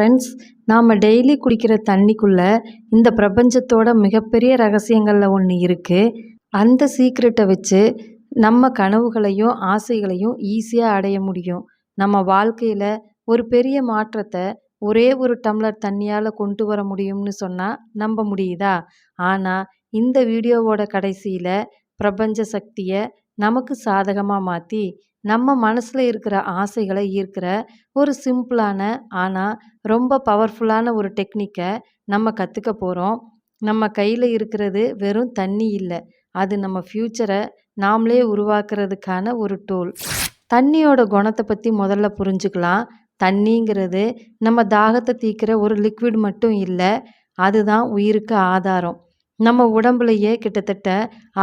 Friends நாம் daily குடிக்கிற தண்ணிக்குள்ளே இந்த பிரபஞ்சத்தோட மிகப்பெரிய ரகசியங்களில் ஒன்று இருக்குது அந்த சீக்ரெட்டை வச்சு நம்ம கனவுகளையும் ஆசைகளையும் ஈஸியாக அடைய முடியும். நம்ம வாழ்க்கையில் ஒரு பெரிய மாற்றத்தை ஒரே ஒரு டம்ளர் தண்ணியால் கொண்டு வர முடியும்னு சொன்னால் நம்ப முடியுதா? ஆனால் இந்த வீடியோவோட கடைசியில் பிரபஞ்ச சக்தியை நமக்கு சாதகமாக மாற்றி நம்ம மனசில் இருக்கிற ஆசைகளை ஈர்க்கிற ஒரு சிம்பிளான ஆனால் ரொம்ப பவர்ஃபுல்லான ஒரு டெக்னிக்கை நம்ம கற்றுக்க போகிறோம் நம்ம கையில் இருக்கிறது வெறும் தண்ணி இல்லை. அது நம்ம ஃப்யூச்சரை நாமளே உருவாக்குறதுக்கான ஒரு டூல் தண்ணியோட குணத்தை பற்றி முதல்ல புரிஞ்சுக்கலாம். தண்ணிங்கிறது நம்ம தாகத்தை தீர்க்கிற ஒரு லிக்விட் மட்டும் இல்லை அதுதான் உயிருக்கு ஆதாரம். நம்ம உடம்புலையே கிட்டத்தட்ட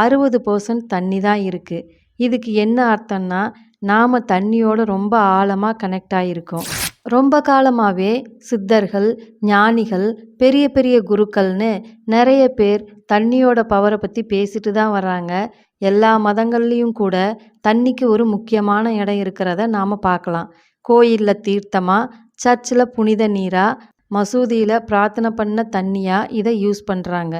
அறுபது பர்சன்ட் தண்ணி தான் இருக்குது இதுக்கு என்ன அர்த்தம்னா நாம் தண்ணியோட ரொம்ப ஆழமாக கனெக்ட் ஆகியிருக்கோம் ரொம்ப காலமாகவே சித்தர்கள் ஞானிகள் பெரிய பெரிய குருக்கள்னு நிறைய பேர் தண்ணியோட பவரை பற்றி பேசிட்டு தான் வர்றாங்க. எல்லா மதங்கள்லேயும் கூட தண்ணிக்கு ஒரு முக்கியமான இடம் இருக்கிறத நாம் பார்க்கலாம். கோயிலில் தீர்த்தமாக சர்ச்சில் புனித நீராக மசூதியில் பிரார்த்தனை பண்ண தண்ணியாக இதை யூஸ் பண்ணுறாங்க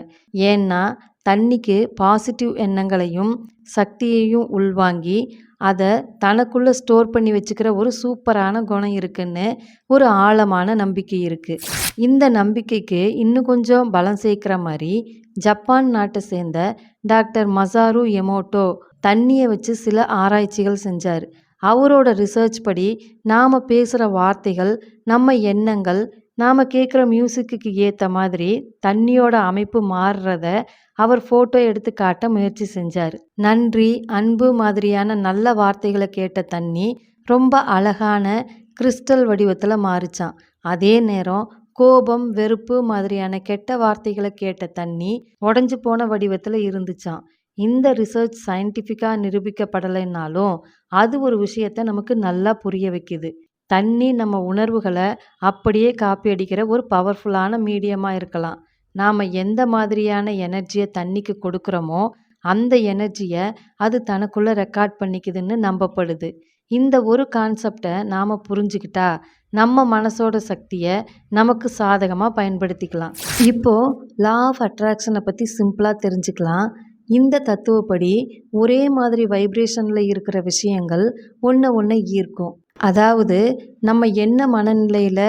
ஏன்னா தண்ணிக்கு பாசிட்டிவ் எண்ணங்களையும் சக்தியையும் உள்வாங்கி அதை தனக்குள்ளே ஸ்டோர் பண்ணி வச்சுக்கிற ஒரு சூப்பரான குணம் இருக்குன்னு ஒரு ஆழமான நம்பிக்கை இருக்குது இந்த நம்பிக்கைக்கு இன்னும் கொஞ்சம் பலம் சேர்க்குற மாதிரி ஜப்பான் நாட்டை சேர்ந்த டாக்டர் மசாரு எமோட்டோ தண்ணியை வச்சு சில ஆராய்ச்சிகள் செஞ்சார். அவரோட ரிசர்ச் படி நாம் பேசுகிற வார்த்தைகள் நம்ம எண்ணங்கள் நாம் கேட்குற மியூசிக்கு ஏற்ற மாதிரி தண்ணியோட அமைப்பு மாறுறத அவர் ஃபோட்டோ எடுத்து காட்ட முயற்சி செஞ்சார். நன்றி அன்பு மாதிரியான நல்ல வார்த்தைகளை கேட்ட தண்ணி ரொம்ப அழகான கிறிஸ்டல் வடிவத்தில் மாறிச்சான். அதே நேரம் கோபம் வெறுப்பு மாதிரியான கெட்ட வார்த்தைகளை கேட்ட தண்ணி உடஞ்சி போன வடிவத்தில் இருந்துச்சான் இந்த ரிசர்ச் சயின்டிஃபிக்காக நிரூபிக்கப்படலைன்னாலும் அது ஒரு விஷயத்த நமக்கு நல்லா புரிய வைக்குது. தண்ணி நம்ம உணர்வுகளை அப்படியே காப்பி அடிக்கிற ஒரு பவர்ஃபுல்லான மீடியமாக இருக்கலாம். நாம் எந்த மாதிரியான எனர்ஜியை தண்ணிக்கு கொடுக்குறோமோ அந்த எனர்ஜியை அது தனக்குள்ளே ரெக்கார்ட் பண்ணிக்குதுன்னு நம்பப்படுது. இந்த ஒரு கான்செப்டை நாம் புரிஞ்சுக்கிட்டா நம்ம மனசோட சக்தியை நமக்கு சாதகமாக பயன்படுத்திக்கலாம். இப்போது லா ஆஃப் அட்ராக்ஷனை பற்றி சிம்பிளாக தெரிஞ்சுக்கலாம். இந்த தத்துவப்படி ஒரே மாதிரி வைப்ரேஷனில் இருக்கிற விஷயங்கள் ஒன்று ஒன்று ஈர்க்கும். அதாவது நம்ம என்ன மனநிலையில்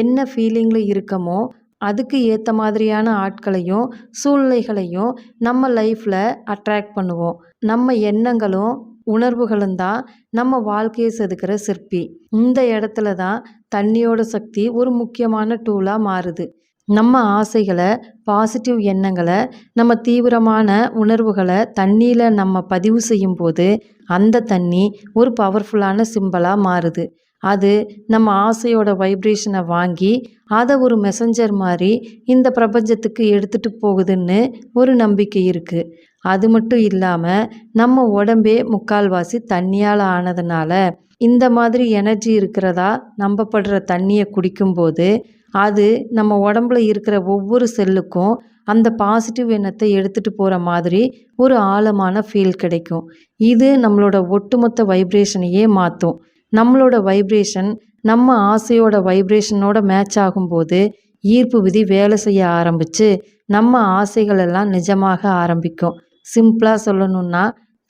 என்ன ஃபீலிங்கில் இருக்கமோ அதுக்கு ஏற்ற மாதிரியான ஆட்களையும் சூழ்நிலைகளையும் நம்ம லைஃப்பில் அட்ராக்ட் பண்ணுவோம். நம்ம எண்ணங்களும் உணர்வுகளும் தான் நம்ம வாழ்க்கையை செதுக்கிற சிற்பி. இந்த இடத்துல தான் தண்ணியோட சக்தி ஒரு முக்கியமான டூலாக மாறுது. நம்ம ஆசைகளை பாசிட்டிவ் எண்ணங்களை நம்ம தீவிரமான உணர்வுகளை தண்ணியில் நம்ம பதிவு செய்யும் போது அந்த தண்ணி ஒரு பவர்ஃபுல்லான சிம்பிளாக மாறுது. அது நம்ம ஆசையோட வைப்ரேஷனை வாங்கி அதை ஒரு மெசஞ்சர் மாதிரி இந்த பிரபஞ்சத்துக்கு எடுத்துகிட்டு போகுதுன்னு ஒரு நம்பிக்கை இருக்குது அது மட்டும் இல்லாமல் நம்ம உடம்பே முக்கால்வாசி தண்ணியால் ஆனதுனால இந்த மாதிரி எனர்ஜி இருக்கிறதா நம்பப்படுற தண்ணியை குடிக்கும்போது அது நம்ம உடம்புல இருக்கிற ஒவ்வொரு செல்லுக்கும் அந்த பாசிட்டிவ் எண்ணத்தை எடுத்துகிட்டு போகிற மாதிரி ஒரு ஆழமான ஃபீல் கிடைக்கும். இது நம்மளோட ஒட்டுமொத்த வைப்ரேஷனையே மாற்றும் நம்மளோட வைப்ரேஷன் நம்ம ஆசையோட வைப்ரேஷனோட மேட்ச் ஆகும்போது ஈர்ப்பு விதி வேலை செய்ய ஆரம்பித்து நம்ம ஆசைகள் எல்லாம் நிஜமாக ஆரம்பிக்கும். சிம்பிளாக சொல்லணுன்னா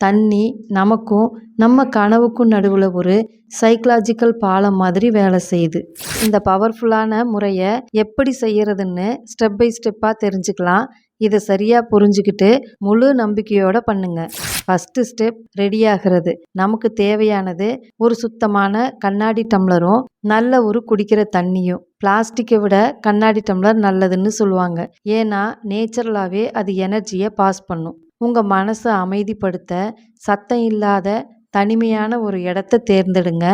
தண்ணி நமக்கும் நம்ம கனவுக்கும் நடுவில் ஒரு சைக்கலாஜிக்கல் பாலம் மாதிரி வேலை செய்யுது. இந்த பவர்ஃபுல்லான முறையை எப்படி செய்யறதுன்னு ஸ்டெப் பை ஸ்டெப்பாக தெரிஞ்சுக்கலாம். இதை சரியாக புரிஞ்சுக்கிட்டு முழு நம்பிக்கையோட பண்ணுங்க. ஃபஸ்ட்டு ஸ்டெப் ரெடி ஆகிறது. நமக்கு தேவையானது ஒரு சுத்தமான கண்ணாடி டம்ளரும் நல்ல ஒரு குடிக்கிற தண்ணியும். பிளாஸ்டிக்கை விட கண்ணாடி டம்ளர் நல்லதுன்னு சொல்லுவாங்க. ஏன்னா நேச்சுரலாகவே அது எனர்ஜியை பாஸ் பண்ணும். உங்கள் மனசை அமைதிப்படுத்த சத்தம் இல்லாத தனிமையான ஒரு இடத்த தேர்ந்தெடுங்க.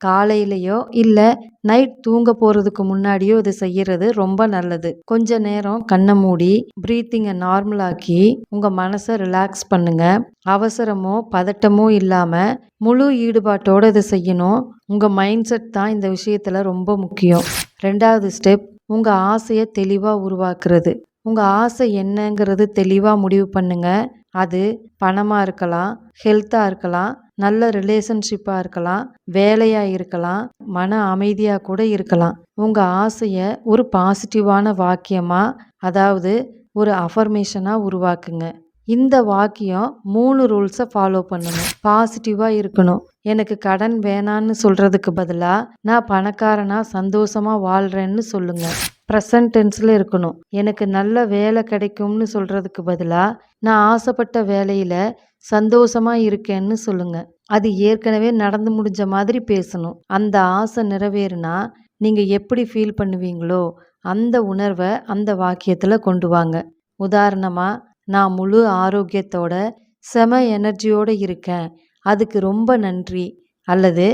காலையிலையோ இல்லை நைட் தூங்க போகிறதுக்கு முன்னாடியோ இதை செய்கிறது ரொம்ப நல்லது. கொஞ்ச நேரம் கண்ணை மூடி ப்ரீத்திங்கை நார்மலாக்கி உங்கள் மனசை ரிலாக்ஸ் பண்ணுங்க. அவசரமோ பதட்டமோ இல்லாமல் முழு ஈடுபாட்டோடு இதை செய்யணும். உங்கள் மைண்ட் செட் தான் இந்த விஷயத்தில் ரொம்ப முக்கியம். ரெண்டாவது ஸ்டெப் உங்கள் ஆசையை தெளிவாக உருவாக்குறது. உங்கள் ஆசை என்னங்கிறது தெளிவாக முடிவு பண்ணுங்க. அது பணமாக இருக்கலாம் ஹெல்த்தாக இருக்கலாம் நல்ல ரிலேஷன்ஷிப்பாக இருக்கலாம் வேலையாக இருக்கலாம் மன அமைதியாக கூட இருக்கலாம். உங்கள் ஆசையை ஒரு பாசிட்டிவான வாக்கியமாக அதாவது ஒரு அஃபர்மேஷனாக உருவாக்குங்க. இந்த வாக்கியம் மூணு ரூல்ஸை ஃபாலோ பண்ணணும் பாசிட்டிவாக இருக்கணும். எனக்கு கடன் வேணான்னு சொல்கிறதுக்கு பதிலாக நான் பணக்காரனாக சந்தோஷமாக வாழ்கிறேன்னு சொல்லுங்கள் ப்ரெசன்ட் டென்ஸில் இருக்கணும். எனக்கு நல்ல வேலை கிடைக்கும்னு சொல்கிறதுக்கு பதிலாக நான் ஆசைப்பட்ட வேலையில் சந்தோஷமாக இருக்கேன்னு சொல்லுங்கள் அது ஏற்கனவே நடந்து முடிஞ்ச மாதிரி பேசணும். அந்த ஆசை நிறைவேறுனா நீங்கள் எப்படி ஃபீல் பண்ணுவீங்களோ அந்த உணர்வை அந்த வாக்கியத்தில் கொண்டு வாங்க. உதாரணமாக நான் முழு ஆரோக்கியத்தோட செம எனர்ஜியோடு இருக்கேன். அதுக்கு ரொம்ப நன்றி. அல்லது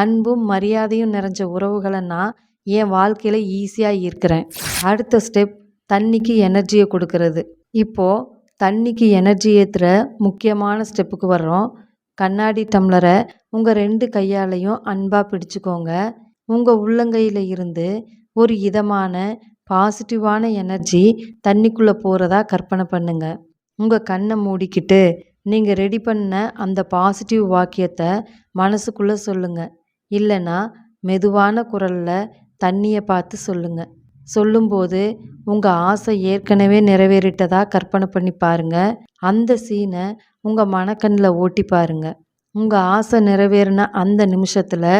அன்பும் மரியாதையும் நிறைஞ்ச உறவுகளை நான் என் வாழ்க்கையில் ஈஸியாக இருக்கிறேன். அடுத்த ஸ்டெப் தண்ணிக்கு எனர்ஜியை கொடுக்கறது. இப்போது தண்ணிக்கு எனர்ஜி ஏற்றுற முக்கியமான ஸ்டெப்புக்கு வர்றோம். கண்ணாடி டம்ளரை உங்கள் ரெண்டு கையாலையும் அன்பாக பிடிச்சுக்கோங்க. உங்கள் உள்ளங்கையில் இருந்து ஒரு இதமான பாசிட்டிவான எனர்ஜி தண்ணிக்குள்ளே போகிறதா கற்பனை பண்ணுங்கள் உங்கள் கண்ணை மூடிக்கிட்டு நீங்கள் ரெடி பண்ண அந்த பாசிட்டிவ் வாக்கியத்தை மனசுக்குள்ளே சொல்லுங்கள் இல்லைன்னா மெதுவான குரலில் தண்ணியை பார்த்து சொல்லுங்க. சொல்லும்போது உங்கள் ஆசை ஏற்கனவே நிறைவேறிட்டதா கற்பனை பண்ணி பாருங்க. அந்த சீனை உங்கள் மனக்கண்ணில் ஓட்டி பாருங்க. உங்கள் ஆசை நிறைவேறின அந்த நிமிஷத்தில்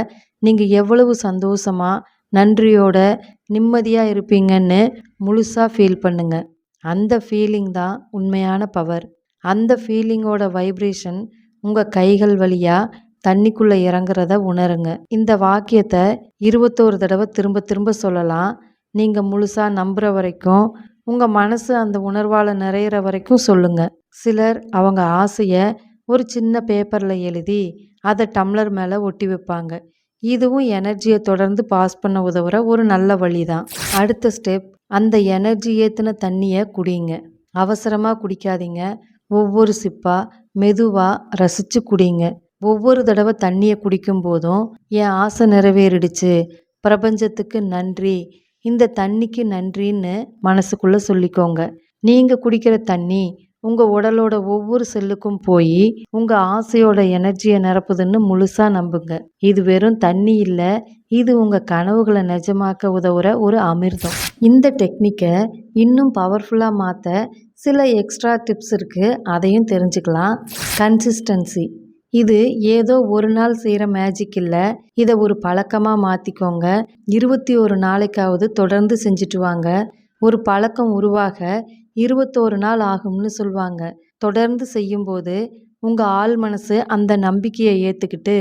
நீங்கள் எவ்வளவு சந்தோஷமாக நன்றியோட நிம்மதியாக இருப்பீங்கன்னு முழுசாக ஃபீல் பண்ணுங்க. அந்த ஃபீலிங் தான் உண்மையான பவர் அந்த ஃபீலிங்கோட வைப்ரேஷன் உங்கள் கைகள் வழியாக தண்ணிக்குள்ளே இறங்குறத உணருங்க. இந்த வாக்கியத்தை இருபத்தோரு தடவை திரும்ப திரும்ப சொல்லலாம். நீங்கள் முழுசாக நம்புகிற வரைக்கும் உங்கள் மனசு அந்த உணர்வால் நிறையிற வரைக்கும் சொல்லுங்கள் சிலர் அவங்க ஆசையை ஒரு சின்ன பேப்பரில் எழுதி அதை டம்ளர் மேலே ஒட்டி வைப்பாங்க. இதுவும் எனர்ஜியை தொடர்ந்து பாஸ் பண்ண உதவுற ஒரு நல்ல வழி தான் அடுத்த ஸ்டெப் அந்த எனர்ஜி ஏற்றின தண்ணியை குடிங்க. அவசரமாக குடிக்காதீங்க. ஒவ்வொரு சிப்பாக மெதுவாக ரசித்து குடிங்க. ஒவ்வொரு தடவை தண்ணியை குடிக்கும் போதும் என் ஆசை நிறைவேறிடுச்சு. பிரபஞ்சத்துக்கு நன்றி. இந்த தண்ணிக்கு நன்றின்னு மனசுக்குள்ளே சொல்லிக்கோங்க. நீங்கள் குடிக்கிற தண்ணி உங்கள் உடலோட ஒவ்வொரு செல்லுக்கும் போய் உங்கள் ஆசையோட எனர்ஜியை நிரப்புதுன்னு முழுசாக நம்புங்க. இது வெறும் தண்ணி இல்லை இது உங்கள் கனவுகளை நிஜமாக்க உதவுற ஒரு அமிர்தம். இந்த டெக்னிக்கை இன்னும் பவர்ஃபுல்லாக மாற்ற சில எக்ஸ்ட்ரா டிப்ஸ் இருக்குது அதையும் தெரிஞ்சுக்கலாம். கன்சிஸ்டன்சி. இது ஏதோ ஒரு நாள் செய்கிற மேஜிக் இல்லை. இதை ஒரு பழக்கமாக மாற்றிக்கோங்க இருபத்தி ஒரு நாளைக்காவது தொடர்ந்து செஞ்சுட்டு வாங்க. ஒரு பழக்கம் உருவாக இருபத்தோரு நாள் ஆகும்னு சொல்லுவாங்க தொடர்ந்து செய்யும்போது உங்கள் ஆள் மனசு அந்த நம்பிக்கையை ஏற்றுக்கிட்டு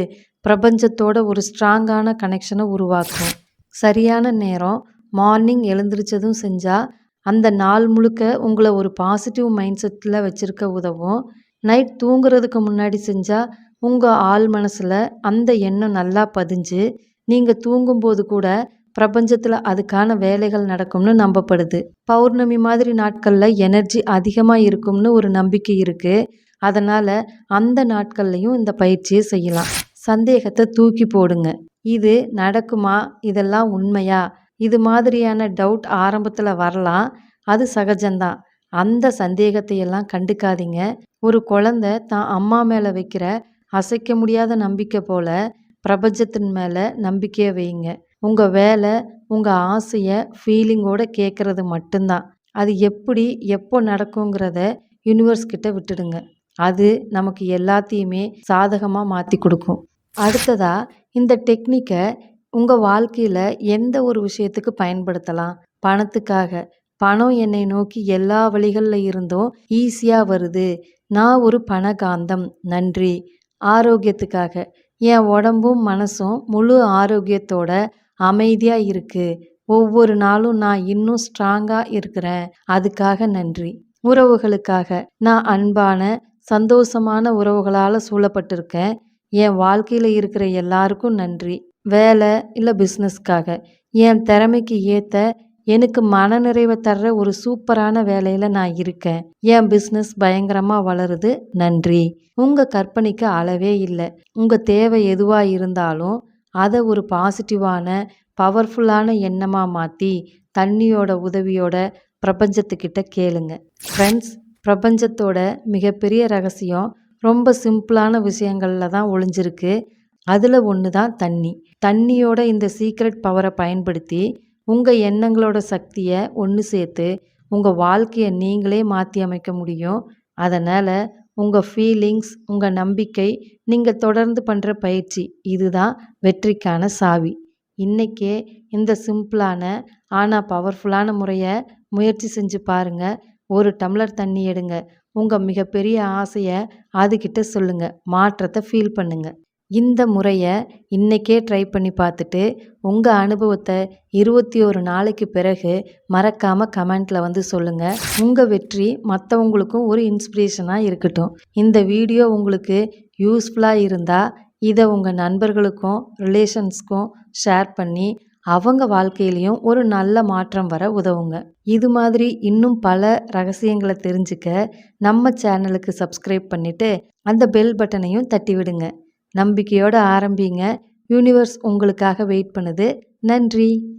பிரபஞ்சத்தோட ஒரு ஸ்ட்ராங்கான கனெக்ஷனை உருவாக்கும். சரியான நேரம் மார்னிங் எழுந்திரிச்சதும் செஞ்சால் அந்த நாள் முழுக்க உங்களை ஒரு பாசிட்டிவ் மைண்ட் செட்டில் வச்சுருக்க உதவும். நைட் தூங்குறதுக்கு முன்னாடி செஞ்சால் உங்கள் ஆள் மனசில் அந்த எண்ணம் நல்லா பதிஞ்சு நீங்கள் தூங்கும்போது கூட பிரபஞ்சத்தில் அதுக்கான வேலைகள் நடக்கும்னு நம்பப்படுது. பௌர்ணமி மாதிரி நாட்களில் எனர்ஜி அதிகமாக இருக்கும்னு ஒரு நம்பிக்கை இருக்குது அதனால் அந்த நாட்கள்லையும் இந்த பயிற்சியை செய்யலாம். சந்தேகத்தை தூக்கி போடுங்க. இது நடக்குமா? இதெல்லாம் உண்மையா? இது மாதிரியான டவுட் ஆரம்பத்தில் வரலாம். அது சகஜம்தான். அந்த சந்தேகத்தையெல்லாம் கண்டுக்காதீங்க. ஒரு குழந்தை தான் அம்மா மேலே வைக்கிற அசைக்க முடியாத நம்பிக்கை போல பிரபஞ்சத்தின் மேலே நம்பிக்கையை வைங்க உங்கள் வேலை உங்கள் ஆசையை ஃபீலிங்கோடு கேட்குறது மட்டும்தான். அது எப்படி எப்போ நடக்குங்கிறத யூனிவர்ஸ் கிட்ட விட்டுடுங்க. அது நமக்கு எல்லாத்தையுமே சாதகமாக மாற்றி கொடுக்கும். அடுத்ததாக இந்த டெக்னிக்கை உங்கள் வாழ்க்கையில் எந்த ஒரு விஷயத்துக்கு பயன்படுத்தலாம்? பணத்துக்காக பணம் என்னை நோக்கி எல்லா வழிகளில் இருந்தும் ஈஸியாக வருது. நான் ஒரு பணகாந்தம். நன்றி. ஆரோக்கியத்துக்காக. என் உடம்பும் மனசும் முழு ஆரோக்கியத்தோட அமைதியாக இருக்குது ஒவ்வொரு நாளும் நான் இன்னும் ஸ்ட்ராங்காக இருக்கிறேன். அதுக்காக நன்றி. உறவுகளுக்காக. நான் அன்பான சந்தோஷமான உறவுகளால் சூழப்பட்டிருக்கேன். என் வாழ்க்கையில் இருக்கிற எல்லாருக்கும் நன்றி. வேலை இல்லை பிஸ்னஸ்க்காக என் திறமைக்கு ஏற்ற எனக்கு மனநிறைவை தர்ற ஒரு சூப்பரான வேலையில் நான் இருக்கேன். என் பிஸ்னஸ் பயங்கரமாக வளருது. நன்றி. உங்கள் கற்பனைக்கு அளவே இல்லை. உங்கள் தேவை எதுவாக இருந்தாலும் அதை ஒரு பாசிட்டிவான பவர்ஃபுல்லான எண்ணமாக மாற்றி தண்ணியோட உதவியோட பிரபஞ்சத்துக்கிட்ட கேளுங்க. ஃப்ரெண்ட்ஸ் பிரபஞ்சத்தோட மிகப்பெரிய ரகசியம் ரொம்ப சிம்பிளான விஷயங்களில் தான் ஒளிஞ்சிருக்கு. அதில் ஒன்று தான் தண்ணி. தண்ணியோட இந்த சீக்ரெட் பவரை பயன்படுத்தி உங்கள் எண்ணங்களோட சக்தியை ஒன்று சேர்த்து உங்கள் வாழ்க்கையை நீங்களே மாற்றி அமைக்க முடியும். அதனால் உங்கள் ஃபீலிங்ஸ் உங்கள் நம்பிக்கை நீங்கள் தொடர்ந்து பண்ணுற பயிற்சி இதுதான் வெற்றிக்கான சாவி. இன்றைக்கே இந்த சிம்பிளான ஆனால் பவர்ஃபுல்லான முறையை முயற்சி செஞ்சு பாருங்கள் ஒரு டம்ளர் தண்ணி எடுங்க. உங்கள் மிகப்பெரிய ஆசையை அதுக்கிட்ட சொல்லுங்கள் மாற்றத்தை ஃபீல் பண்ணுங்கள் இந்த முறையை இன்றைக்கே ட்ரை பண்ணி பார்த்துட்டு உங்கள் அனுபவத்தை இருபத்தி ஒரு நாளைக்கு பிறகு மறக்காமல் கமெண்ட்டில் வந்து சொல்லுங்கள் உங்கள் வெற்றி மற்றவங்களுக்கும் ஒரு இன்ஸ்பிரேஷனாக இருக்கட்டும். இந்த வீடியோ உங்களுக்கு யூஸ்ஃபுல்லாக இருந்தால் இதை உங்கள் நண்பர்களுக்கும் ரிலேஷன்ஸ்க்கும் ஷேர் பண்ணி அவங்க வாழ்க்கையிலையும் ஒரு நல்ல மாற்றம் வர உதவுங்க. இது மாதிரி இன்னும் பல ரகசியங்களை தெரிஞ்சுக்க நம்ம சேனலுக்கு சப்ஸ்கிரைப் பண்ணிவிட்டு அந்த பெல் பட்டனையும் தட்டி விடுங்க நம்பிக்கையோடு ஆரம்பிங்க. யூனிவர்ஸ் உங்களுக்காக வெயிட் பண்ணுது. நன்றி.